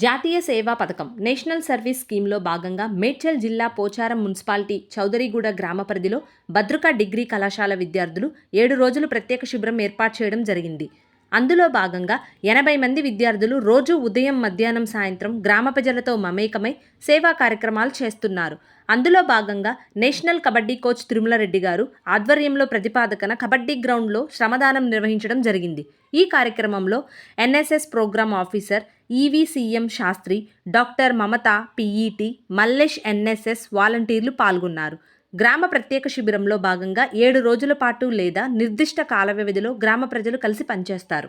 జాతీయ సేవా పథకం. నేషనల్ సర్వీస్ స్కీమ్లో భాగంగా మేడ్చల్ జిల్లా పోచారం మున్సిపాలిటీ చౌదరిగూడ గ్రామ పరిధిలో భద్రకా డిగ్రీ కళాశాల విద్యార్థులు ఏడు రోజులు ప్రత్యేక శిబిరం ఏర్పాటు చేయడం జరిగింది. అందులో భాగంగా ఎనభై మంది విద్యార్థులు రోజు ఉదయం మధ్యాహ్నం సాయంత్రం గ్రామ ప్రజలతో మమేకమై సేవా కార్యక్రమాలు చేస్తున్నారు. అందులో భాగంగా నేషనల్ కబడ్డీ కోచ్ తిరుమల రెడ్డి గారు ఆధ్వర్యంలో ప్రతిపాదకన కబడ్డీ గ్రౌండ్లో శ్రమదానం నిర్వహించడం జరిగింది. ఈ కార్యక్రమంలో NSS program officer EVCM Sastry doctor Mamata PET Mallesh NSS వాలంటీర్లు పాల్గొన్నారు. గ్రామ ప్రత్యేక శిబిరంలో భాగంగా ఏడు రోజుల పాటు లేదా నిర్దిష్ట కాల వ్యవధిలో గ్రామ ప్రజలు కలిసి పనిచేస్తారు.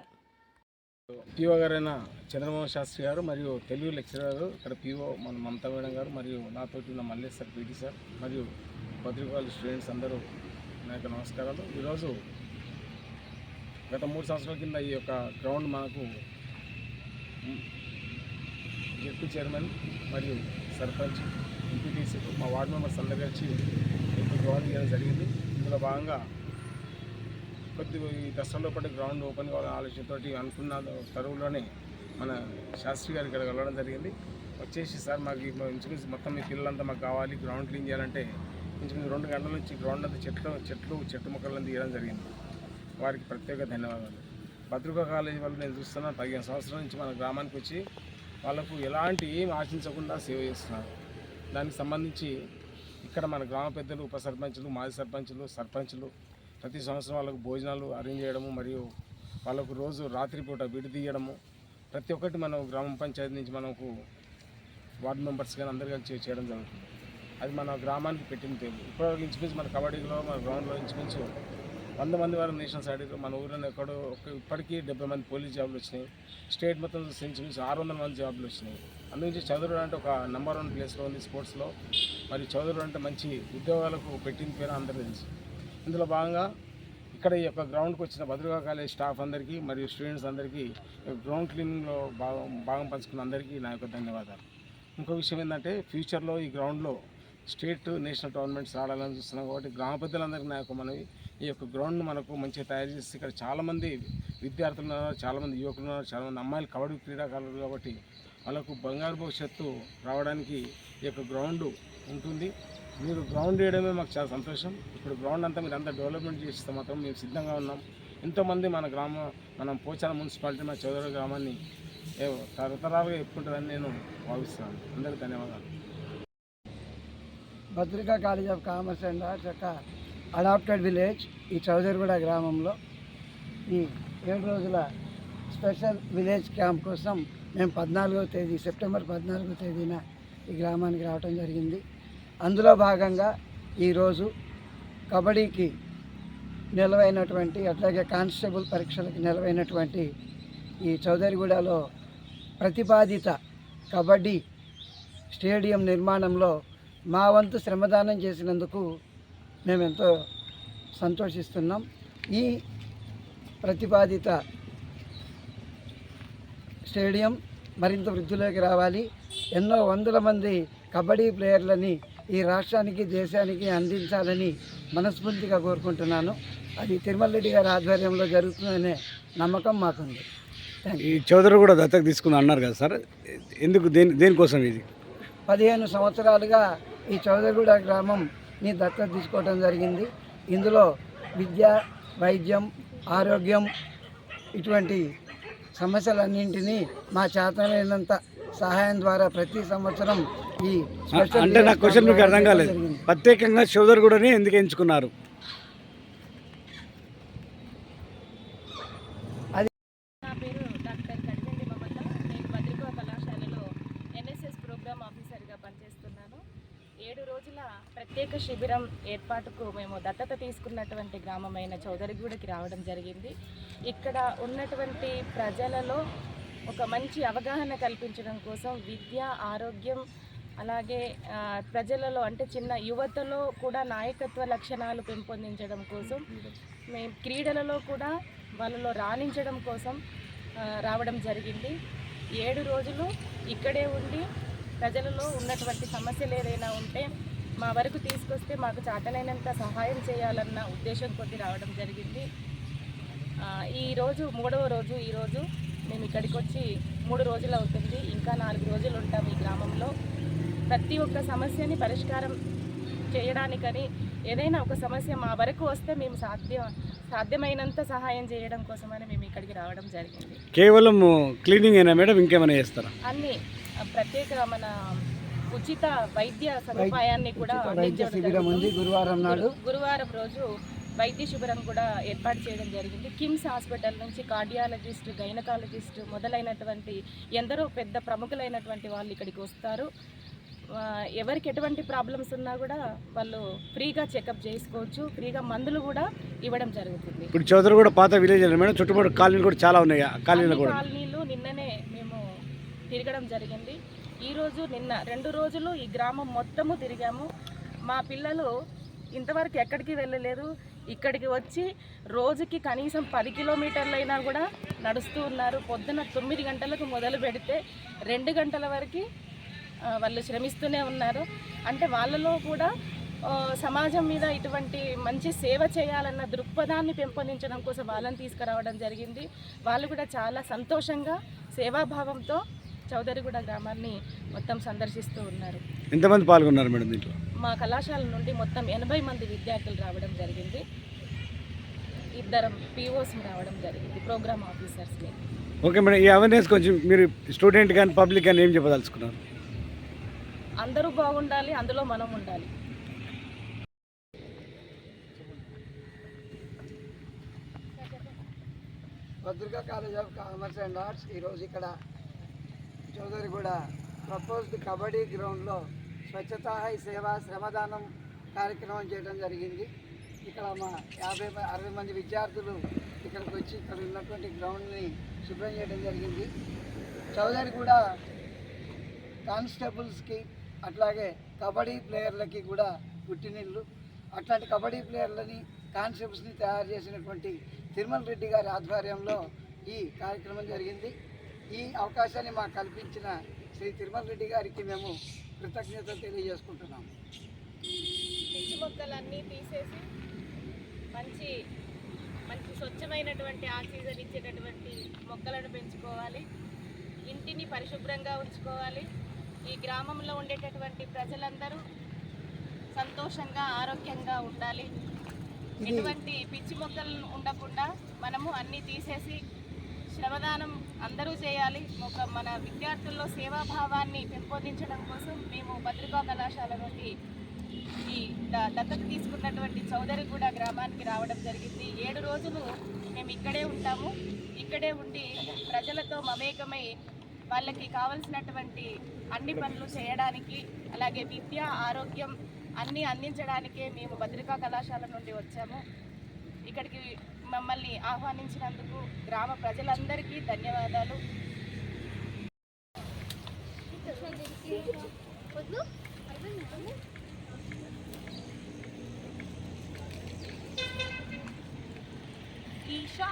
పిఓ గారైన చంద్రమోహన్ శాస్త్రి గారు మరియు తెలుగు లెక్చరర్ ఇక్కడ పిఓ మన మమతా మేడం గారు మరియు నాతోటి ఉన్న మల్లేష్ సార్ పీటీ సార్ మరియు పత్రికల స్టూడెంట్స్ అందరూ నా యొక్క నమస్కారాలు. ఈరోజు గత మూడు సంవత్సరాల కింద ఈ యొక్క గ్రౌండ్ మనకు జట్టు చైర్మన్ మరియు సర్పంచ్ ఎంపీటీసీ మా వార్డు మెంబర్స్ అందరూ వచ్చి ఎంపీ గ్రౌండ్ చేయడం జరిగింది. ఇందులో భాగంగా కొద్ది ఈ దసరాలో పాటు గ్రౌండ్ ఓపెన్ కావాలని ఆలోచనతో అనుకున్న తరువులోనే మన శాస్త్రి గారికి ఇక్కడ వెళ్ళడం జరిగింది. వచ్చేసి సార్ మాకు ఈ ఇంచుమించు మొత్తం మీ పిల్లలంతా మాకు కావాలి గ్రౌండ్ క్లీన్ చేయాలంటే ఇంచుమించు రెండు గంటల నుంచి గ్రౌండ్ అంతా చెట్లు చెట్లు చెట్టు మొక్కలను తీయడం జరిగింది. వారికి ప్రత్యేక ధన్యవాదాలు. భద్రకా కాలేజీ వాళ్ళు నేను చూస్తున్నా పదిహేను సంవత్సరాల నుంచి మన గ్రామానికి వచ్చి వాళ్ళకు ఎలాంటి ఏం ఆశించకుండా సేవ చేస్తున్నారు. దానికి సంబంధించి ఇక్కడ మన గ్రామ పెద్దలు ఉప సర్పంచులు మాజీ సర్పంచులు సర్పంచులు ప్రతి సంవత్సరం వాళ్ళకు భోజనాలు అరేంజ్ చేయడము మరియు వాళ్ళకు రోజు రాత్రిపూట విడి తీయడము. ప్రతి ఒక్కటి మనం గ్రామ పంచాయతీ నుంచి మనకు వార్డు మెంబర్స్ కానీ అందరు కలిసి చేయడం జరుగుతుంది. అది మన గ్రామానికి పెట్టిన పేరు ఇప్పటివరకు ఇంచుమించు మన కబడ్డీలో మన గ్రౌండ్లో ఇంచుమించు వంద మంది వరకు నేషనల్ సైడ్ మన ఊరిలో ఎక్కడో ఒక- ఇప్పటికీ డెబ్బై మంది పోలీస్ జాబులు వచ్చినాయి. స్టేట్ మొత్తం చూస్తే ఆరు వందల మంది జాబులు వచ్చినాయి. అందుకే చదువు అంటే ఒక నెంబర్ వన్ ప్లేస్లో ఉంది స్పోర్ట్స్లో. మరి చదువు అంటే మంచి ఉద్యోగాలకు పెట్టిన పేరు అందరూ తెలుసు. ఇందులో భాగంగా ఇక్కడ ఈ యొక్క గ్రౌండ్కి వచ్చిన భద్రకా కాలేజ్ స్టాఫ్ అందరికీ మరియు స్టూడెంట్స్ అందరికీ గ్రౌండ్ క్లీనింగ్లో భాగం భాగం పంచుకున్న అందరికీ నా యొక్క ధన్యవాదాలు. ఇంకో విషయం ఏంటంటే ఫ్యూచర్లో ఈ గ్రౌండ్లో స్టేట్ నేషనల్ టోర్నమెంట్స్ ఆడాలని చూస్తున్నాం కాబట్టి గ్రామ పెద్దలందరికీ నా యొక్క మనవి. ఈ యొక్క గ్రౌండ్ మనకు మంచిగా తయారు చేసి ఇక్కడ చాలామంది విద్యార్థులు ఉన్నారు చాలామంది యువకులు ఉన్నారు చాలామంది అమ్మాయిలు కబడ్డీ క్రీడాకారులు కాబట్టి వాళ్ళకు బంగారు భవిష్యత్తు రావడానికి ఈ యొక్క గ్రౌండ్ ఉంటుంది. మీరు గ్రౌండ్ వేయడమే మాకు చాలా సంతోషం. ఇప్పుడు గ్రౌండ్ అంతా మీరు అంతా డెవలప్మెంట్ చేస్తే మాత్రం మేము సిద్ధంగా ఉన్నాం. ఎంతోమంది మన గ్రామ మనం పోచాల మున్సిపాలిటీ మన చౌదరి గ్రామాన్ని తరతరాలుగా చెప్పుకుంటుందని నేను భావిస్తున్నాను. అందరికీ ధన్యవాదాలు. Bhadrika college of commerce and arts యొక్క అడాప్టెడ్ విలేజ్ ఈ చౌదరిగూడ గ్రామంలో. ఈ ఏడు రోజుల స్పెషల్ విలేజ్ క్యాంప్ కోసం మేము పద్నాలుగవ తేదీ సెప్టెంబర్ పద్నాలుగవ తేదీన ఈ గ్రామానికి రావటం జరిగింది. అందులో భాగంగా ఈరోజు కబడ్డీకి నిలవైనటువంటి అట్లాగే కానిస్టేబుల్ పరీక్షలకు నిలవైనటువంటి ఈ చౌదరిగూడలో ప్రతిపాదిత కబడ్డీ స్టేడియం నిర్మాణంలో మా వంతు శ్రమదానం చేసినందుకు మేము ఎంతో సంతోషిస్తున్నాం. ఈ ప్రతిపాదిత స్టేడియం మరింత వృద్ధిలోకి రావాలి. ఎన్నో వందల మంది కబడ్డీ ప్లేయర్లని ఈ రాష్ట్రానికి దేశానికి అందించాలని మనస్ఫూర్తిగా కోరుకుంటున్నాను. అది తిరుమల రెడ్డి గారి ఆధ్వర్యంలో జరుగుతుందనే నమ్మకం మాకుంది. ఈ చౌదరి కూడా దత్తకు తీసుకుని అన్నారు కదా సార్. ఎందుకు దేని దేనికోసం ఇది? పదిహేను సంవత్సరాలుగా ఈ చౌదరిగూడ గ్రామంని దత్తత తీసుకోవడం జరిగింది. ఇందులో విద్య వైద్యం ఆరోగ్యం ఇటువంటి సమస్యలన్నింటినీ మా చేతనైనంత సహాయం ద్వారా ప్రతి సంవత్సరం ఈ అంటే నా క్వశ్చన్ మీకు అర్థం కాలేదు. ప్రత్యేకంగా చౌదరి కూడాని ఎందుకు ఎంచుకున్నారు నా పేరు డాక్టర్ కడిగండి మమత నేను భద్రికా కళాశాలలో ఎన్ఎస్ఎస్ ప్రోగ్రామ్ ఆఫీసర్గా పనిచేస్తున్నాను ఏడు రోజుల ప్రత్యేక శిబిరం ఏర్పాటుకు మేము దత్తత తీసుకున్నటువంటి గ్రామమైన చౌదరిగూడకి రావడం జరిగింది. ఇక్కడ ఉన్నటువంటి ప్రజలలో ఒక మంచి అవగాహన కల్పించడం కోసం విద్య ఆరోగ్యం అలాగే ప్రజలలో అంటే చిన్న యువతలో కూడా నాయకత్వ లక్షణాలు పెంపొందించడం కోసం మేము క్రీడలలో కూడా వాళ్ళలో రాణించడం కోసం రావడం జరిగింది. ఏడు రోజులు ఇక్కడే ఉండి ప్రజలలో ఉన్నటువంటి సమస్యలు ఏదైనా ఉంటే మా వరకు తీసుకొస్తే మాకు చాటనైనంత సహాయం చేయాలన్న ఉద్దేశం కొద్ది రావడం జరిగింది. ఈరోజు మూడవ రోజు ఈరోజు మేము ఇక్కడికి వచ్చి మూడు రోజులు అవుతుంది. ఇంకా నాలుగు రోజులు ఉంటాం ఈ గ్రామంలో. ప్రతి ఒక్క సమస్యని పరిష్కారం చేయడానికని ఏదైనా ఒక సమస్య మా వరకు వస్తే మేము సాధ్యం సాధ్యమైనంత సహాయం చేయడం కోసమని మేము ఇక్కడికి రావడం జరిగింది. కేవలం క్లీనింగ్ అయినా మేడం? ఇంకేమైనా చేస్తారా? అన్ని ప్రత్యేక మన ఉచిత వైద్య సదుపాయాన్ని కూడా వైద్య శిబిరం ఉంది. గురువారం నాడు. గురు- గురువారం రోజు వైద్య శిబిరం కూడా ఏర్పాటు చేయడం జరిగింది. కిమ్స్ హాస్పిటల్ నుంచి కార్డియాలజిస్ట్ గైనకాలజిస్ట్ మొదలైనటువంటి ఎందరో పెద్ద ప్రముఖులైనటువంటి వాళ్ళు ఇక్కడికి వస్తారు. ఎవరికి ఎటువంటి ప్రాబ్లమ్స్ ఉన్నా కూడా వాళ్ళు ఫ్రీగా చెకప్ చేసుకోవచ్చు. ఫ్రీగా మందులు కూడా ఇవ్వడం జరుగుతుంది. ఇప్పుడు చౌదరి కూడా పాత విలేజ్ మేడం. చుట్టుపక్కల కాలనీలు కూడా చాలా ఉన్నాయి? కాలనీలు కూడా. కాలనీలు నిన్ననే మేము తిరగడం జరిగింది. ఈరోజు నిన్న రెండు రోజులు ఈ గ్రామం మొత్తము తిరిగాము. మా పిల్లలు ఇంతవరకు ఎక్కడికి వెళ్ళలేదు. ఇక్కడికి వచ్చి రోజుకి కనీసం పది కిలోమీటర్లైనా కూడా నడుస్తూ ఉన్నారు. పొద్దున తొమ్మిది గంటలకు మొదలు పెడితే రెండు గంటల వరకు వాళ్ళు శ్రమిస్తూనే ఉన్నారు. అంటే వాళ్ళలో కూడా సమాజం మీద ఇటువంటి మంచి సేవ చేయాలన్న దృక్పథాన్ని పెంపొందించడం కోసం వాళ్ళని తీసుకురావడం జరిగింది. వాళ్ళు కూడా చాలా సంతోషంగా సేవాభావంతో చౌదరిగూడ గ్రామాన్ని మొత్తం సందర్శిస్తూ ఉన్నారు. ఎంతమంది పాల్గొన్నారు మేడం దీంట్లో? మా కళాశాల నుండి మొత్తం ఎనభై మంది విద్యార్థులు రావడం జరిగింది. ఇద్దరం పీఓస్ రావడం జరిగింది ప్రోగ్రామ్ ఆఫీసర్స్ని ఓకే మేడం ఈ అవేర్నెస్ కొంచెం మీరు స్టూడెంట్ కానీ పబ్లిక్ కానీ ఏం చెప్పదలుచుకున్నారు? అందరూ బాగుండాలి అందులో మనం ఉండాలి. Bhadrika college of commerce and arts ఈరోజు ఇక్కడ చౌదరిగూడ ప్రపోజ్డ్ కబడ్డీ గ్రౌండ్లో స్వచ్ఛతా హై సేవ శ్రమదానం కార్యక్రమం చేయడం జరిగింది. ఇక్కడ మా యాభై మ- అరవై మంది విద్యార్థులు ఇక్కడికి వచ్చి ఇక్కడ ఉన్నటువంటి గ్రౌండ్ని శుభ్రం చేయడం జరిగింది. చౌదరిగూడ కానిస్టేబుల్స్కి అట్లాగే కబడ్డీ ప్లేయర్లకి కూడా పుట్టినిల్లు. అట్లాంటి కబడ్డీ ప్లేయర్లని కానిస్టేబుల్స్ని తయారు చేసినటువంటి తిరుమల రెడ్డి గారి ఆధ్వర్యంలో ఈ కార్యక్రమం జరిగింది. ఈ అవకాశాన్ని మాకు కల్పించిన శ్రీ తిరుమల రెడ్డి గారికి మేము కృతజ్ఞతలు తెలియజేసుకుంటున్నాము పిచ్చి మొక్కలన్నీ తీసేసి మంచి మంచి స్వచ్ఛమైనటువంటి ఆక్సిజన్ ఇచ్చేటటువంటి మొక్కలను పెంచుకోవాలి. ఇంటిని పరిశుభ్రంగా ఉంచుకోవాలి. ఈ గ్రామంలో ఉండేటటువంటి ప్రజలందరూ సంతోషంగా ఆరోగ్యంగా ఉండాలి. ఎటువంటి పిచ్చి మొక్కలు ఉండకుండా మనము అన్నీ తీసేసి శ్రమదానం అందరూ చేయాలి. ఒక మన విద్యార్థుల్లో సేవాభావాన్ని పెంపొందించడం కోసం మేము భద్రికా కళాశాల నుండి ఈ దత్తత తీసుకున్నటువంటి చౌదరిగూడ గ్రామానికి రావడం జరిగింది. ఏడు రోజులు మేము ఇక్కడే ఉంటాము. ఇక్కడే ఉండి ప్రజలతో మమేకమై వాళ్ళకి కావలసినటువంటి అన్ని పనులు చేయడానికి అలాగే విద్య ఆరోగ్యం అన్నీ అందించడానికే మేము భద్రికా కళాశాల నుండి వచ్చాము. ఇక్కడికి మమ్మల్ని ఆహ్వానించినందుకు గ్రామ ప్రజలందరికీ ధన్యవాదాలు. ఈషా.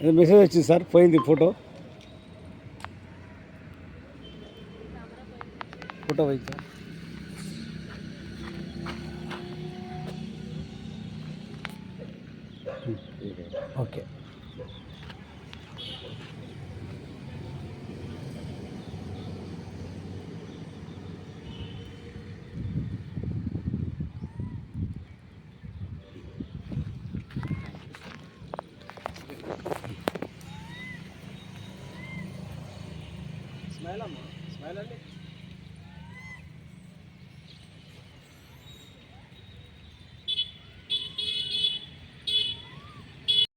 ఏదో మెసేజ్ వచ్చింది సార్ పోయింది ఫోటో. ఫోటో పోయింది సార్. ఓకే. స్మైల్ అమ్మా. స్మైల్ అండి